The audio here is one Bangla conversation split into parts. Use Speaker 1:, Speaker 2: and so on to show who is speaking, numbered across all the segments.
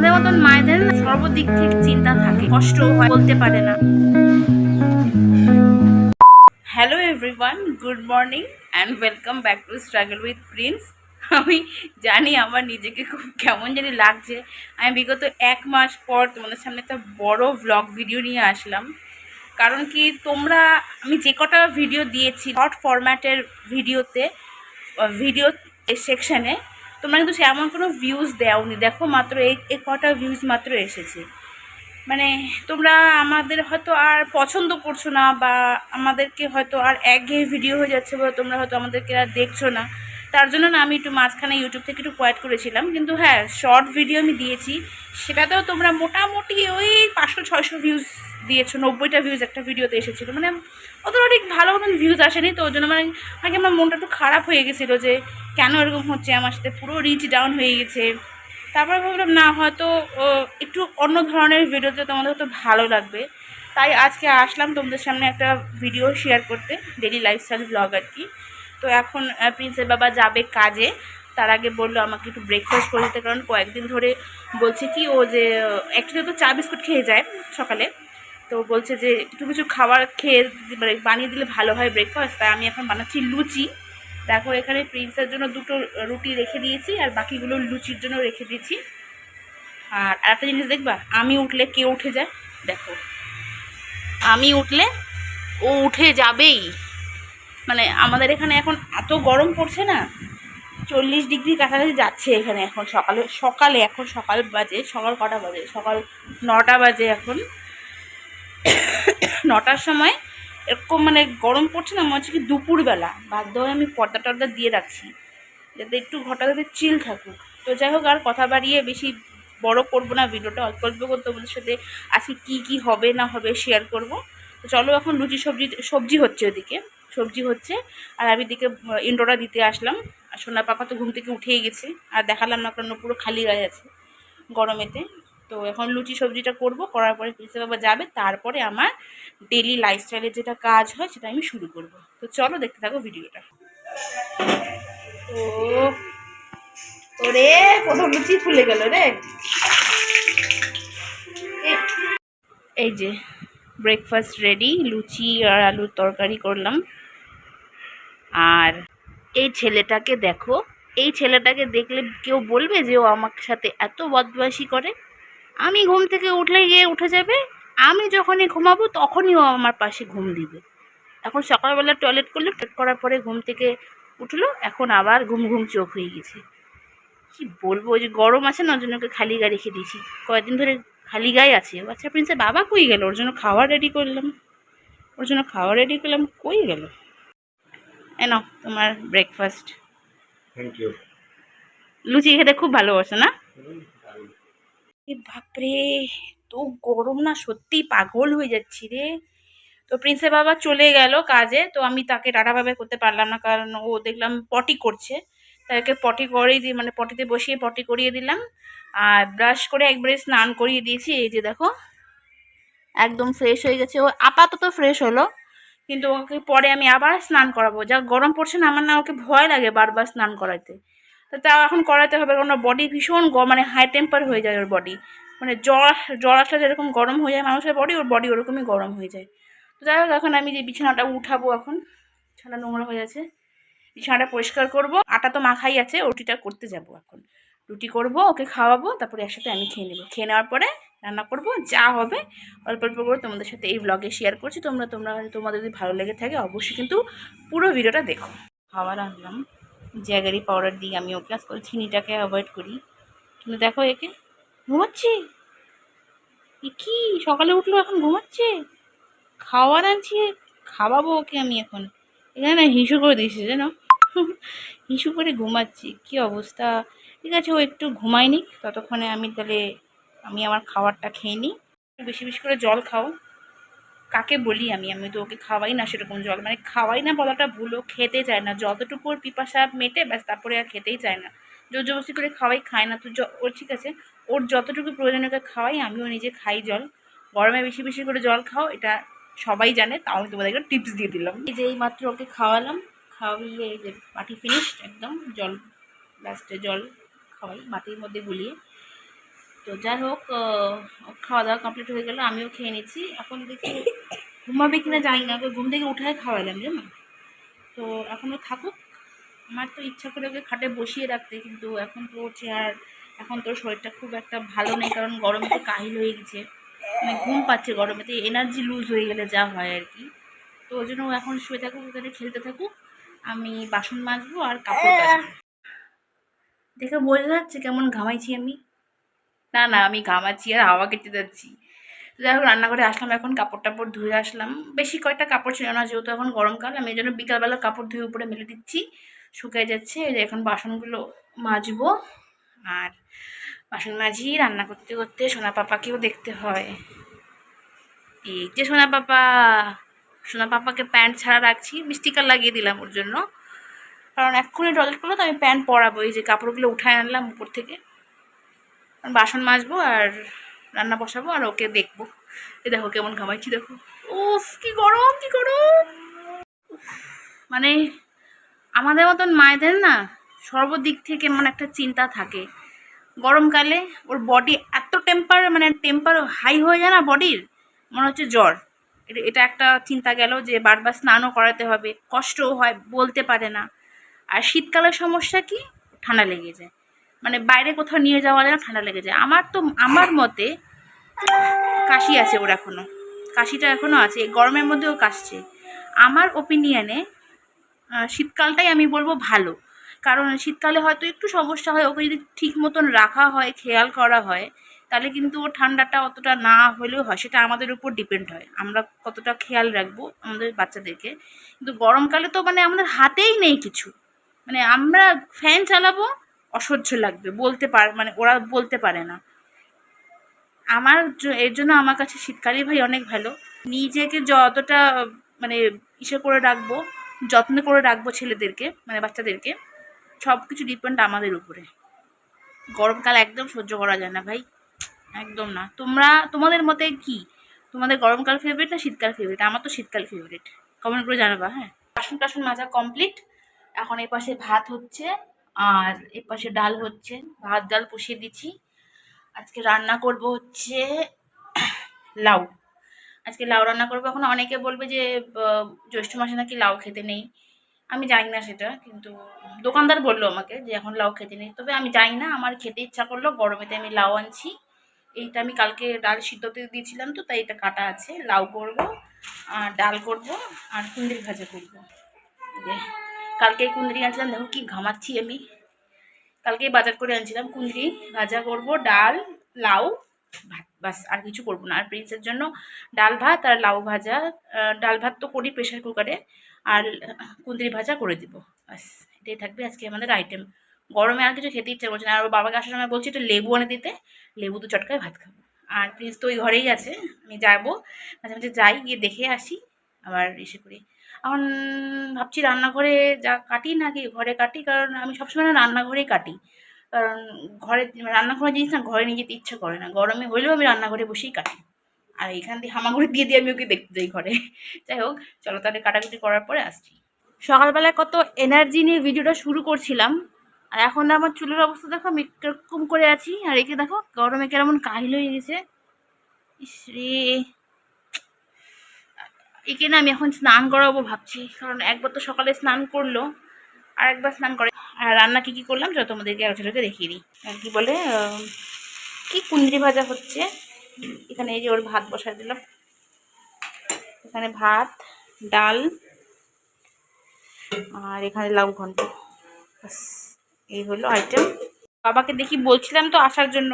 Speaker 1: আমাদের মতন মায়েদের সর্বদিক থেকে চিন্তা থাকে কষ্ট বলতে পারে না। Hello everyone good morning and welcome back to struggle with Prince আমি জানি আমার নিজেকে খুব কেমন জানি লাগছে। আমি বিগত এক মাস পর তোমাদের সামনে একটা বড় ভ্লগ ভিডিও নিয়ে আসলাম। কারণ কি তোমরা, আমি যে কটা ভিডিও দিয়েছি শর্ট ফরম্যাটের ভিডিওতে ভিডিও সেকশানে তোমরা কিন্তু সেমন কোনো ভিউজ দেওনি। দেখো মাত্র এই কটা ভিউজ মাত্র এসেছে। মানে তোমরা আমাদের হয়তো আর পছন্দ করছ না বা আমাদেরকে হয়তো আর একঘেয়ে ভিডিও হয়ে যাচ্ছে বা তোমরা হয়তো আমাদেরকে আর দেখছ না। তার জন্য না আমি একটু মাঝখানে ইউটিউব থেকে একটু কোয়াইট করেছিলাম। কিন্তু হ্যাঁ শর্ট ভিডিও আমি দিয়েছি। সেটাতেও তোমরা মোটামুটি ওই পাঁচশো, ছয়শো ভিউজ দিয়েছ, নব্বইটা ভিউজ একটা ভিডিওতে এসেছিল। মানে অতটা ঠিক ভালো মতন ভিউজ আসেনি তো ওই জন্য মানে আগে আমার মনটা একটু খারাপ হয়ে গেছিল যে কেন এরকম হচ্ছে, আমার সাথে পুরো রিচ ডাউন হয়ে গেছে। তারপর ভাবলাম, না, হয়তো একটু অন্য ধরনের ভিডিওতে তোমাদের হয়তো ভালো লাগবে। তাই আজকে আসলাম তোমাদের সামনে একটা ভিডিও শেয়ার করতে ডেলি লাইফস্টাইল ব্লগ আর কি। তো এখন প্রিন্সের বাবা যাবে কাজে। তার আগে বলল আমাকে একটু ব্রেকফাস্ট করে দিতে, কারণ কয়েকদিন ধরে বলছে কি, ও যে অ্যাকচুয়ালি তো চা বিস্কুট খেয়ে যায় সকালে। তো বলছে যে, একটু কিছু খাবার খেয়ে মানে বানিয়ে দিলে ভালো হয় ব্রেকফাস্ট তাই আমি এখন বানাচ্ছি লুচি। দেখো এখানে প্রিন্সের জন্য দুটো রুটি রেখে দিয়েছি, আর বাকিগুলো লুচির জন্য রেখে দিয়েছি। আর আরেকটা জিনিস দেখবা, আমি উঠলে কে উঠে যায়? দেখো। আমি উঠলে ও উঠে যাবেই। মানে আমাদের এখানে এখন এত গরম পড়ছে না, চল্লিশ ডিগ্রি কাছাকাছি যাচ্ছে এখানে এখন সকালে সকালে এখন সকাল বাজে, সকাল কটা বাজে? সকাল নটা বাজে এখন। নটার সময় এরকম মানে গরম পড়ছে না, মনে হচ্ছে কি দুপুরবেলা। বাধ্য হয়ে আমি পর্দা টর্দা দিয়ে রাখছি, যাতে একটু ঘরটা যাতে চিল থাকুক। তো যাই হোক, আর কথা বাড়িয়ে বেশি বড় করব না, ভিডিওটা অল্প অল্প করে তোমাদের সাথে আজকে কী কী হবে না হবে শেয়ার করব। তো চলো এখন লুচি সবজি সবজি হচ্ছে ওদিকে। সবজি হচ্ছে। আর আমি দিকে ইন্ডোটা দিতে আসলাম। আর সোনার পাপা তো ঘুম থেকে উঠেই গেছে। আর দেখালাম না, কারণ পুরো খালি গায়ে আছে গরমেতে। তো এখন লুচি সবজিটা করব, করার পরে পিসে বাবা যাবে। তারপরে আমার ডেলি লাইফস্টাইলের যেটা কাজ হয়, সেটা আমি শুরু করব। তো চলো দেখতে থাকো ভিডিওটা। ও, ওরে প্রথম লুচি ফুলে গেল রে। এই যে ব্রেকফাস্ট রেডি লুচি আর আলুর তরকারি করলাম। আর এই ছেলেটাকে দেখো, এই ছেলেটাকে দেখলে কেউ বলবে যে ও আমার সাথে এত বদমাইশি করে? আমি ঘুম থেকে উঠলেই গিয়ে উঠে যাবে? আমি যখনই ঘুমাবো তখনই ও আমার পাশে ঘুম দিবে। এখন সকালবেলা টয়লেট করল টয়লেট করার পরে ঘুম থেকে উঠল, এখন আবার ঘুম ঘুম চোখ হয়ে গেছে। কি বলব, ওই যে গরম আছে না, ওর জন্য ওকে খালি গায়ে রেখে দিয়েছি। কয়েকদিন ধরে খালি গায়ে আছে। ও আচ্ছা প্রিন্সের বাবা কই গেল? ওর জন্য খাওয়া রেডি করলাম। ওর জন্য খাওয়া রেডি করলাম, কই গেল? এ নাও তোমার ব্রেকফাস্ট
Speaker 2: থ্যাংক ইউ
Speaker 1: লুচি খেতে খুব ভালোবাসো না? বাপরে তো গরম না সত্যি পাগল হয়ে যাচ্ছি রে। তো প্রিন্সের বাবা চলে গেল কাজে তো আমি তাকে টাটাভাবে করতে পারলাম না কারণ ও দেখলাম পটি করছে। তাকে পটি করেই দিয়ে মানে পটিতে বসিয়ে পটি করিয়ে দিলাম। আর ব্রাশ করে একবারে স্নান করিয়ে দিয়েছি এই যে দেখো। একদম ফ্রেশ হয়ে গেছে। ও আপাতত ফ্রেশ হলো। কিন্তু ওকে পরে আমি আবার স্নান করাবো। যা গরম পড়ছে না, আমার না ওকে ভয় লাগে বারবার স্নান করাতে তো তাও এখন করাতে হবে কারণ বডি ভীষণ মানে হাই টেম্পার হয়ে যায় ওর বডি মানে জ্বর জ্বর আসলে যেরকম গরম হয়ে যায় মানুষের বডি ওর বডি ওরকমই গরম হয়ে যায়। তো যাই হোক, এখন আমি যে বিছানাটা উঠাবো এখন বিছানা নোংরা হয়ে আছে, বিছানাটা পরিষ্কার করব। আটা তো মাখাই আছে, রুটিটা করতে যাব এখন। রুটি করব, ওকে খাওয়াবো, তারপরে একসাথে আমি খেয়ে নেব। খেয়ে নেওয়ার পরে রান্না করব, যা হবে অল্প অল্প করে তোমাদের সাথে এই ব্লগে শেয়ার করছি। তোমরা তোমরা, তোমাদের যদি ভালো লেগে থাকে অবশ্যই কিন্তু পুরো ভিডিওটা দেখো। খাবার আনলাম, জ্যাগারি পাউডার দিয়ে আমি ওকে আজকাল চিনিটাকে অ্যাভয়েড করি। কিন্তু দেখো একে, ঘুমাচ্ছে। এ কি? সকালে উঠল, এখন ঘুমাচ্ছে। খাওয়ার আনছি, খাওয়াবো ওকে আমি এখন। এখানে না হিসু করে দিয়েছি, জানো? হিসু করে ঘুমাচ্ছি, কি অবস্থা? ঠিক আছে, ও একটু ঘুমায়নি ততক্ষণে আমি তাহলে আমি আমার খাবারটা খেয়ে নিই। বেশি বেশি করে জল খাও। কাকে বলি আমি? আমি তো ওকে খাওয়াই না সেরকম জল। মানে খাওয়াই না বলাটা ভুল খেতে চায় না। যতটুকু ওর পিপাসা মেটে, ব্যাস, তারপরে আর খেতেই চায় না। জোর জবরদস্তি করে খাওয়াই, খায় না। তো ওর ঠিক আছে। ওর যতটুকু প্রয়োজন ওকে খাওয়াই, আমিও নিজে খাই জল। গরমে বেশি বেশি করে জল খাও, এটা সবাই জানে। তাও আমি তোমাদের একটা টিপস দিয়ে দিলাম। এই যে এই মাত্র ওকে খাওয়ালাম। খাওয়িয়ে এই যে বাটি ফিনিশ একদম জল লাস্টে জল খাওয়াই, বাটির মধ্যে গুলিয়ে। তো যাই হোক খাওয়া দাওয়া কমপ্লিট হয়ে গেল, আমিও খেয়ে নিচ্ছি। এখন দেখি ঘুমাবে কিনা জানি না ওকে ঘুম থেকে উঠায় খাওয়ালাম, জানো? তো এখনও থাকুক। আমার তো ইচ্ছা করে ওকে খাটে বসিয়ে রাখতে, কিন্তু এখন তো চেয়ার এখন তোর শরীরটা খুব একটা ভালো নেই, কারণ গরমে তো কাহিল হয়ে গেছে। মানে ঘুম পাচ্ছে গরমেতে এনার্জি লুজ হয়ে গেলে যা হয় আর কি। তো ওই জন্য এখন শুয়ে থাকুক, ওখানে খেলতে থাকুক। আমি বাসন মাজবো আর কাপড় দেখে বোঝা যাচ্ছে কেমন ঘামাইছি আমি। না না, আমি ঘামাচ্ছি, আর হাওয়া কেটে যাচ্ছি। যাই হোক, রান্নাঘরে আসলাম এখন কাপড় টাপড় ধুয়ে আসলাম। বেশি কয়েকটা কাপড় ছিল না, যেহেতু এখন গরমকাল, আমি এই জন্য বিকালবেলা কাপড় ধুয়ে উপরে মেলে দিচ্ছি। শুকিয়ে যাচ্ছে, এই যে এখন বাসনগুলো মাজবো। আর বাসন মাজি, রান্না করতে করতে সোনা পাপাকেও দেখতে হয়। এই যে সোনা পাপা, সোনা পাপাকে প্যান্ট ছাড়া রাখছি মিস্টিকার লাগিয়ে দিলাম ওর জন্য। কারণ এক্ষুনি টয়লেট করল, তো আমি প্যান্ট পরাবো, এই যে কাপড়গুলো উঠায় আনলাম উপর থেকে। বাসন মাজবো আর রান্না বসাবো আর ওকে দেখব। এই দেখো কেমন ঘামাইছি, দেখো। উফ, কি গরম কি গরম। মানে আমাদের মতন মায়েদের না সর্বদিক থেকে মানে একটা চিন্তা থাকে। গরমকালে ওর বডি এত টেম্পার মানে টেম্পার হাই হয়ে যায় না বডির মনে হচ্ছে জ্বর। এটা একটা চিন্তা গেল যে বারবার স্নানও করাতে হবে, কষ্টও হয়, বলতে পারে না। আর শীতকালের সমস্যা কি? ঠান্ডা লেগে যায়। মানে বাইরে কোথাও নিয়ে যাওয়া যায় না ঠান্ডা লেগে যায়। আমার তো, আমার মতে কাশি আছে ওর এখনও কাশিটা এখনও আছে গরমের মধ্যেও কাশছে। আমার ওপিনিয়নে শীতকালটাই আমি বলব ভালো। কারণ শীতকালে হয়তো একটু সমস্যা হয়, ওকে যদি ঠিক মতন রাখা হয়, খেয়াল করা হয়, তাহলে কিন্তু ও ঠান্ডাটা অতটা না হলেও হয়। সেটা আমাদের উপর ডিপেন্ড হয়। আমরা কতটা খেয়াল রাখব আমাদের বাচ্চাদেরকে। কিন্তু গরমকালে তো মানে আমাদের হাতেই নেই কিছু। মানে আমরা ফ্যান চালাবো অসহ্য লাগবে। বলতে পার মানে ওরা বলতে পারে না। আমার এর জন্য আমার কাছে শীতকালই ভাই অনেক ভালো। নিজেকে যতটা মানে ইসে করে রাখব, যত্ন করে রাখব ছেলেদেরকে মানে বাচ্চাদেরকে সব কিছু ডিপেন্ড আমাদের উপরে। গরমকাল একদম সহ্য করা যায় না ভাই। একদম না। তোমরা, তোমাদের মতে কি? তোমাদের গরমকাল ফেভারিট না শীতকাল ফেভারিট আমার তো শীতকাল ফেভারিট কমেন্ট করে জানাবা হ্যাঁ? বাসন টাসন মাজা কমপ্লিট এখন এই পাশে ভাত হচ্ছে। আর এই পাশে ডাল হচ্ছে, ভাত, ডাল পুষিয়ে দিচ্ছি। আজকে রান্না করব হচ্ছে লাউ। আজকে লাউ রান্না করব। এখন অনেকে বলবে যে জ্যৈষ্ঠ মাসে নাকি লাউ খেতে নেই। আমি জানি না সেটা, কিন্তু দোকানদার বলল আমাকে যে, এখন লাউ খেতে নেই। তবে আমি জানি না, আমার খেতে ইচ্ছা করল, গরমেতে আমি লাউ আনছি। এইটা আমি কালকে ডাল সিদ্ধতে দিয়েছিলাম তো, তাই এটা কাটা আছে। লাউ করব, আর ডাল করব, আর কুন্দিরি ভাজা করব। কালকে কুন্দিরি আনছিলাম, দেখো কি ঘামাচ্ছি আমি। কালকে বাজার করে আনছিলাম কুন্দিরি ভাজা করব, ডাল, লাউ, ভাত, বাস, আর কিছু করব না। আর প্রিন্সের জন্য ডাল ভাত আর লাউ ভাজা ডাল ভাত তো করি প্রেশার কুকারে, আর কুন্দিরি ভাজা করে দিব। বাস, এটাই থাকবে আজকে আমাদের আইটেম গরমে আর কিছু খেতে ইচ্ছা করছে না। আর বাবাকে আসার সময় বলছি একটু লেবু এনে দিতে, লেবু দু চটকায় ভাত খাব। আর প্রিন্স তো ওই ঘরেই আছে, আমি যাব। মাঝে মাঝে যাই, গিয়ে দেখে আসি, আবার এসে করি। এখন ভাবছি রান্নাঘরে যা কাটি নাকি ঘরে কাটি, কারণ আমি সবসময় না রান্নাঘরেই কাটি। কারণ ঘরে রান্নাঘরে জিনিস না ঘরে নিয়ে যেতে ইচ্ছা করে না। গরমে হলেও আমি রান্নাঘরে বসেই কাটি। আর এখান দিয়ে হামাগুড়ি দিয়ে দিয়ে আমি ওকে দেখতে যাই ঘরে? যাই হোক, চলো তাহলে কাটাকুটি করার পরে আসছি। সকালবেলায় কত এনার্জি নিয়ে ভিডিওটা শুরু করছিলাম, আর এখন আমার চুলের অবস্থা দেখো, আমি কীরকম করে আছি। আর একে দেখো, গরমে কেমন কাহিল হয়ে গেছে। ইস রে। একে না আমি এখন স্নান করাবো ভাবছি, কারণ একবার তো সকালে স্নান করল আর একবার স্নান করে আর রান্না কী কী করলাম যত তোমাদেরকে ছেলেকে দেখিয়ে দিই। আর কি বলে কি কুন্দ্রি ভাজা হচ্ছে, এখানে এই যে ওর ভাত বসাই দিলাম। এখানে ভাত, ডাল, আর এখানে লাউ ঘন্ট। এই হলো আইটেম বাবাকে দেখি বলছিলাম তো আসার জন্য,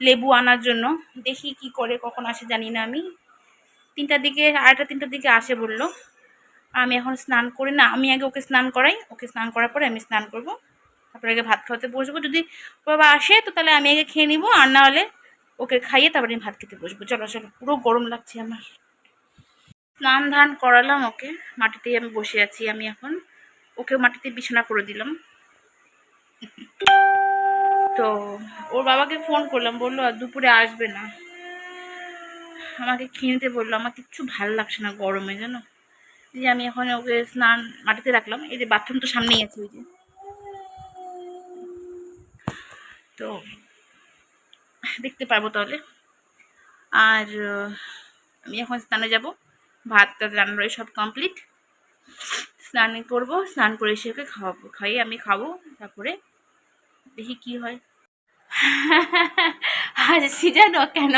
Speaker 1: লেবু আনার জন্য। দেখি কি করে, কখন আসে জানি না আমি। তিনটার দিকে আড়াইটা তিনটার দিকে আসে বলল। আমি এখন স্নান করি না, আমি আগে ওকে স্নান করাই। ওকে স্নান করার পরে আমি স্নান করব। তারপরে আগে ভাত খাওয়াতে বসবো। যদি বাবা আসে, তো তাহলে আমি আগে খেয়ে নিবো। আর না হলে ওকে খাইয়ে তারপরে আমি ভাত খেতে বসবো। চলো চলো, পুরো গরম লাগছে আমার। স্নান ধান করালাম ওকে। মাটিতেই আমি বসে আছি আমি এখন। ওকে মাটিতে বিছানা করে দিলাম। তো ওর বাবাকে ফোন করলাম। বলল, আর দুপুরে আসবে না। আমাকে কিনতে বলল, আমার কিচ্ছু ভালো লাগছে না গরমে এই যে আমি এখন ওকে স্নান মাটিতে রাখলাম, এই যে বাথরুম তো সামনেই আছে ওই যে। তো দেখতে পারব তাহলে। আর আমি এখন স্নানে যাব, ভাত টাত রান্নার সব কমপ্লিট স্নান করব, স্নান করে এসে ওকে খাওয়াবো, খাইয়ে আমি খাব, তারপরে দেখি কি হয়। হাসছি জানো কেন?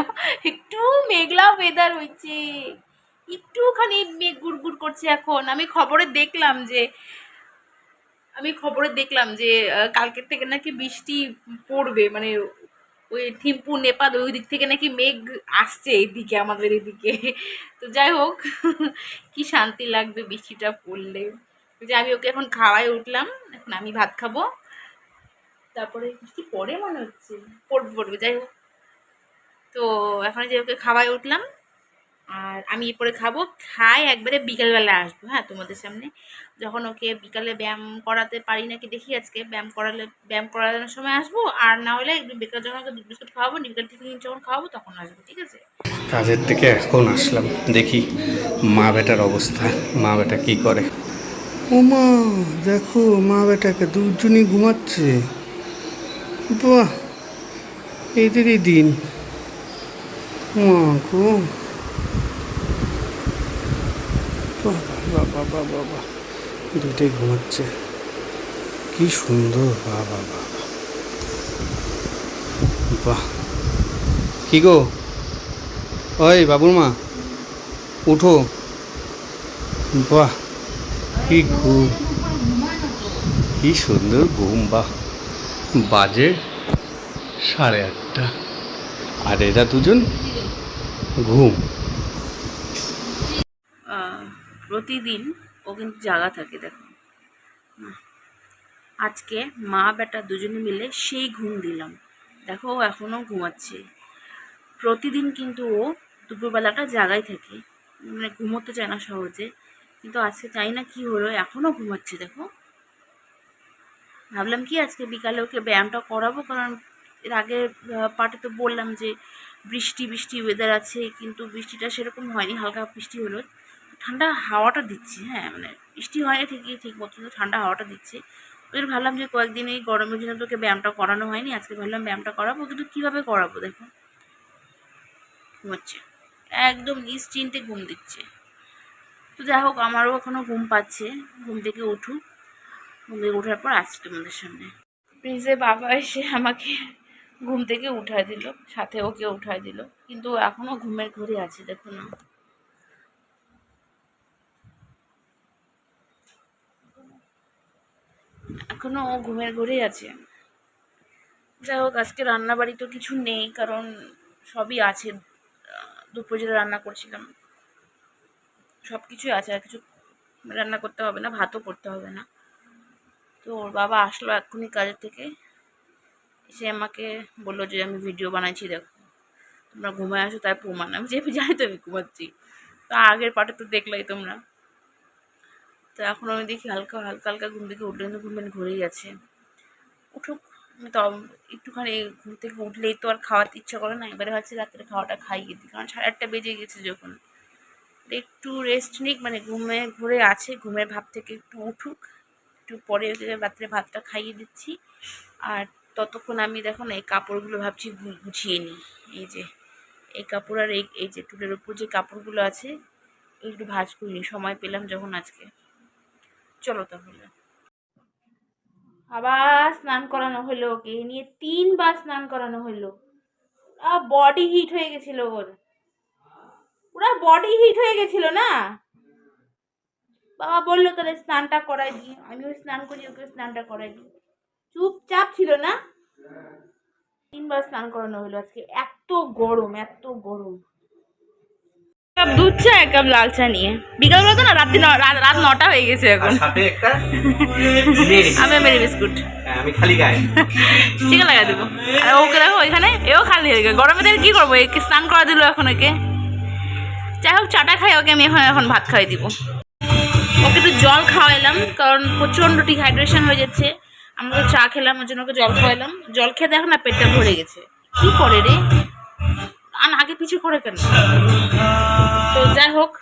Speaker 1: একটু মেঘলা ওয়েদার হয়েছে। একটুখানি মেঘ গুড় করছে এখন। আমি খবরে দেখলাম যে, আমি খবরে দেখলাম যে কালকের থেকে নাকি বৃষ্টি পড়বে। মানে ওই থিম্পু নেপাল ওই দিক থেকে নাকি মেঘ আসছে এইদিকে আমাদের এদিকে। তো যাই হোক, কি শান্তি লাগবে বৃষ্টিটা পড়লে। যে আমি ওকে এখন খাওয়াই উঠলাম। এখন আমি ভাত খাব। তারপরে বৃষ্টি পড়ে মনে হচ্ছে? পড়বে পড়বে যাই হোক। তো এখন যে ওকে খাওয়াই উঠলাম আর আমি এরপরে খাব খাই একবারে বিকালবেলা আসব হ্যাঁ তোমাদের সামনে। যখন ওকে বিকালে ব্যায়াম করাতে পারি নাকি দেখি আজকে ব্যায়াম করালে ব্যায়াম করানোর সময় আসব আর না হলে একটু বিকাল যখন ওকে দুধ বিস্কুট খাওয়াবো বিকাল টিফিন যখন খাওয়াবো তখন আসব ঠিক আছে?
Speaker 2: কাজের থেকে এখন আসলাম দেখি মা বেটার অবস্থা মা বেটা কি করে? ও মা দেখো মা বেটাকে দুজনই ঘুমাচ্ছে। বাহ, এদেরই দিন। মা গো। বাবা বাবা বাবা দুটোই ঘুমাচ্ছে। কি সুন্দর বাবা বাবা বাহ। কি গো? ওই বাবুর মা, উঠো। বাহ, কি ঘুম, কি সুন্দর ঘুম, বাহ। বাজে সাড়ে আটটা। আর এরা দুজন ঘুম।
Speaker 1: প্রতিদিন ও কিন্তু জাগা থাকে, দেখো। আজকে মা বেটা দুজনে মিলে সেই ঘুম দিলাম। দেখো, ও এখনও ঘুমাচ্ছে। প্রতিদিন কিন্তু ও দুপুরবেলাটা জাগাই থাকে। মানে ঘুমোতে চায় না সহজে। কিন্তু আজকে চাই না কি হলো এখনও ঘুমাচ্ছে, দেখো। ভাবলাম কি আজকে বিকালে ওকে ব্যায়ামটা করাবো, কারণ এর আগে পার্টে তো বললাম যে বৃষ্টি বৃষ্টি ওয়েদার আছে, কিন্তু বৃষ্টিটা সেরকম হয়নি, হালকা বৃষ্টি হলো। ঠান্ডা হাওয়াটা দিচ্ছে হ্যাঁ মানে বৃষ্টি হয়নি ঠিকই, ঠিক মতো ঠান্ডা হাওয়াটা দিচ্ছে। ওই ভাবলাম যে কয়েকদিন এই গরমের জন্য তোকে ব্যায়ামটা করানো হয়নি, আজকে ভাবলাম ব্যায়ামটা করাবো, কিন্তু কীভাবে করাবো দেখো? ঘুমাচ্ছে, একদম নিশ্চিন্তে ঘুম দিচ্ছে। তো যাই হোক, আমারও এখনও ঘুম পাচ্ছে, ঘুম থেকে উঠুক। ঘুম থেকে ওঠার পর আসছি তোমাদের সামনে। প্রিন্সের বাবা এসে আমাকে ঘুম থেকে উঠায় দিল, সাথে ওকে উঠায় দিল। কিন্তু এখনও ঘুমের ঘরে আছে, দেখো না। এখনও ও ঘুমের ঘরেই আছে। যাই হোক, আজকে রান্না বাড়ি তো কিছু নেই, কারণ সবই আছে। দুপুরে যেটা রান্না করছিলাম সব কিছুই আছে, আর কিছু রান্না করতে হবে না, ভাতও করতে হবে না। তো ওর বাবা আসলো এক্ষুনি কাজের থেকে। এসে আমাকে বলল যে, আমি ভিডিও বানাইছি দেখো। তোমরা ঘুমায় আসো তাই প্রমাণ। আমি যে জানি তো আমি ঘুমাচ্ছি। তা আগের পাটে তো দেখলাই তোমরা। তো এখন আমি দেখি হালকা হালকা হালকা ঘুম থেকে উঠলে কিন্তু ঘুমের ঘুরেই আছে। উঠুক, আমি তো একটুখানি ঘুম থেকে উঠলেই তো আর খাওয়াতে ইচ্ছা করে না। এবারে হচ্ছে রাত্রে খাওয়াটা খাইয়ে দিই, কারণ সাড়ে আটটা বেজে গেছে যখন। একটু রেস্ট নিক মানে ঘুমে, ঘুরে আছে, ঘুমের ভাব থেকে একটু উঠুক। একটু পরে রাত্রে ভাতটা খাইয়ে দিচ্ছি। আর ততক্ষণ আমি দেখো না এই কাপড়গুলো ভাবছি গুছিয়ে নিই। এই যে, এই কাপড় আর এই এই যে টুলের উপর যে কাপড়গুলো আছে একটু ভাজ করে নিই। সময় পেলাম যখন আজকে। চলো তাহলে। আবার স্নান করানো হলো ওকে নিয়ে, তিনবার স্নান করানো হলো। বডি হিট হয়ে গেছিল ওর। পুরা বডি হিট হয়ে গেছিল না? বাবা বলল তাহলে স্নানটা করাই দিই। আমিও স্নান করি ওকে স্নানটা করাই দিই। চুপচাপ ছিল না? তিনবার স্নান করানো হলো আজকে। এত গরম এত গরম। কাপ দুধ চা এক কাপ লাল চা নিয়ে। বিকালবেলা তো না রাত্রি রাত রাত নটা হয়ে গেছে এখন।
Speaker 3: সাথে একটা
Speaker 1: আমি মেরি বিস্কুট।
Speaker 3: হ্যাঁ, আমি খালি গায়ে
Speaker 1: স্টিকার লাগাই দেবো। আর ওকে দেখো ওইখানে এও খালি হয়ে গেল গরমে দিন কী করব? একে স্নান করা দিল এখন একে যাই হোক চাটা খাই ওকে আমি এখন এখন ভাত খাওয়াই দিব। ওকে একটু জল খাওয়াইলাম, কারণ প্রচণ্ড ডিহাইড্রেশন হয়ে যাচ্ছে। আমরা তো চা খেলাম, ওর জন্য ওকে জল খাওয়াইলাম। জল খেয়ে দেখো না, পেটটা ভরে গেছে। কি করে রে? আর আগে পিছু করে কেন? তো যাই হোক,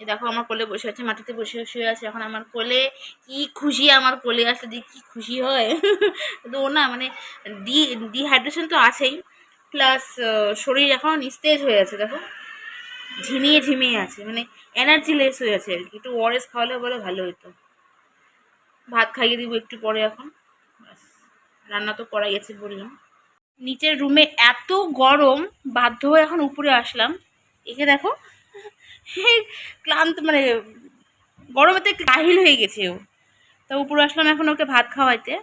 Speaker 1: এই দেখো আমার কোলে বসে আছে, মাটিতে বসে শুয়ে আছে। এখন আমার কোলে কি খুশি, আমার কোলে আসলে যে কি খুশি হয়। তো ও না মানে ডি ডিহাইড্রেশন তো আছেই। প্লাস শরীর এখন নিস্তেজ হয়ে আছে, দেখো। ঝিমিয়ে ঝিমিয়ে আছে মানে এনার্জি লেস হয়ে আছে আর কি। একটু ওয়ারেস খাওয়ালে বলে ভালো হতো। ভাত খাইয়ে দিব একটু পরে এখন। ব্যাস, রান্না তো করা গেছে বললাম। নিচের রুমে এত গরম, বাধ্য হয়ে এখন উপরে আসলাম। একে দেখো ক্লান্ত মানে গরমেতে কাহিল হয়ে গেছে ও। তা উপরে আসলাম এখন ওকে ভাত খাওয়াইতে।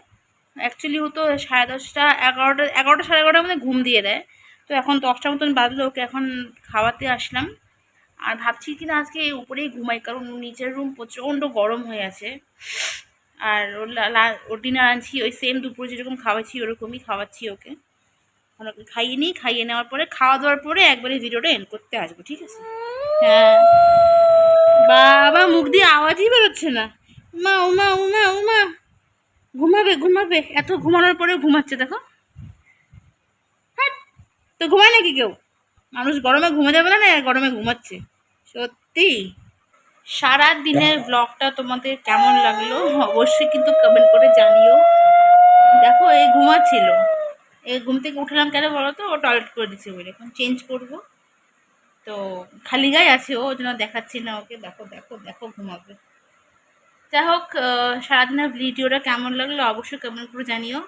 Speaker 1: অ্যাকচুয়ালি ও তো সাড়ে দশটা, এগারোটা এগারোটা সাড়ে এগারোটার মধ্যে ঘুম দিয়ে দেয়। তো এখন দশটার মতন বাজলো, ওকে এখন খাওয়াতে আসলাম। আর ভাবছি কি না আজকে উপরেই ঘুমাই কারণ নিচের রুম প্রচণ্ড গরম হয়ে আছে। আর ওর ডিনার আনছি ওই সেম দুপুরে যেরকম খাওয়াচ্ছি ওরকমই খাওয়াচ্ছি ওকে। খাইয়ে নিই খাইয়ে নেওয়ার পরে খাওয়া দাওয়ার পরে একবারে ভিডিওটা এন্ড করতে আসব ঠিক আছে? হ্যাঁ। বাবা মুখ দিয়ে আওয়াজই বেরোচ্ছে না। উমা উমা উমা উমা ঘুমাবে ঘুমাবে। এত ঘুমানোর পরে ঘুমাচ্ছে দেখো। হ্যাট, তো ঘুমায় নাকি কেউ? মানুষ গরমে ঘুমে যাবে না গরমে ঘুমাচ্ছে। সত্যি? সারা দিনের ব্লগটা তোমাদের কেমন লাগল? অবশ্যই কিন্তু কমেন্ট করে জানিও। দেখো এই ঘুমাচ্ছিল। এই ঘুম থেকে উঠলাম কেন বলো তো? ও টয়লেট করে দিচ্ছে বলে। এখন চেঞ্জ করব। তো খালি গায়ে আছে ও ওই জন্য দেখাচ্ছি না ওকে। দেখো দেখো দেখো ঘুমাবে। যাই হোক সারাদিনের ভিডিওটা কেমন লাগল? অবশ্যই কমেন্ট করে জানিও।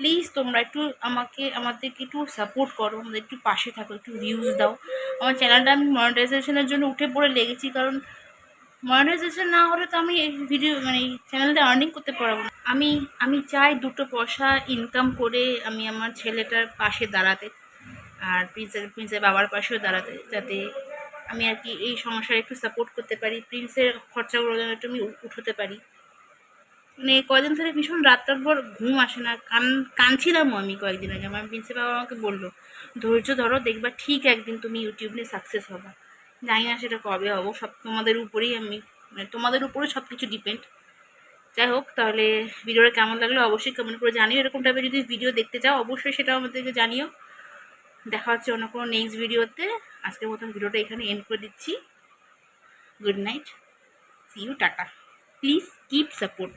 Speaker 1: প্লিজ তোমরা একটু আমাকে, আমাদেরকে একটু সাপোর্ট করো, আমাদের একটু পাশে থাকো, একটু ভিউজ দাও। আমার চ্যানেলটা আমি মনিটাইজেশনের জন্য উঠে পড়ে লেগেছি, কারণ মনিটাইজেশন না হলে তো আমি এই ভিডিও মানে এই চ্যানেলটা আর্নিং করতে পারব না। আমি আমি চাই দুটো পয়সা ইনকাম করে আমি আমার ছেলেটার পাশে দাঁড়াতে, আর প্রিন্সের প্রিন্সের বাবার পাশেও দাঁড়াতে, যাতে আমি আর কি এই সংসারে একটু সাপোর্ট করতে পারি প্রিন্সের খরচাগুলো যেন একটু আমি উঠাতে পারি। মানে কয়দিন ধরে ভীষণ রাত ভর ঘুম আসে না। কান, কাঁদছিলামও আমি কয়েকদিন আগে। আমার প্রিন্সিপাল আমাকে বলল, ধৈর্য ধরো, দেখবা ঠিক একদিন তুমি ইউটিউব নিয়ে সাকসেস হবা। জানি না সেটা কবে হব, সব তোমাদের উপরেই আমি মানে তোমাদের উপরে সব কিছু ডিপেন্ড যাই হোক, তাহলে ভিডিওটা কেমন লাগল অবশ্যই কমেন্ট করে জানিও। এরকম টাইপের যদি ভিডিও দেখতে চাও, অবশ্যই সেটাও আমাদেরকে জানিও। দেখা হচ্ছে অন্য কোনো নেক্সট ভিডিওতে আজকের মতন ভিডিওটা এখানে এন্ড করে দিচ্ছি। Good night see you tata. Please keep support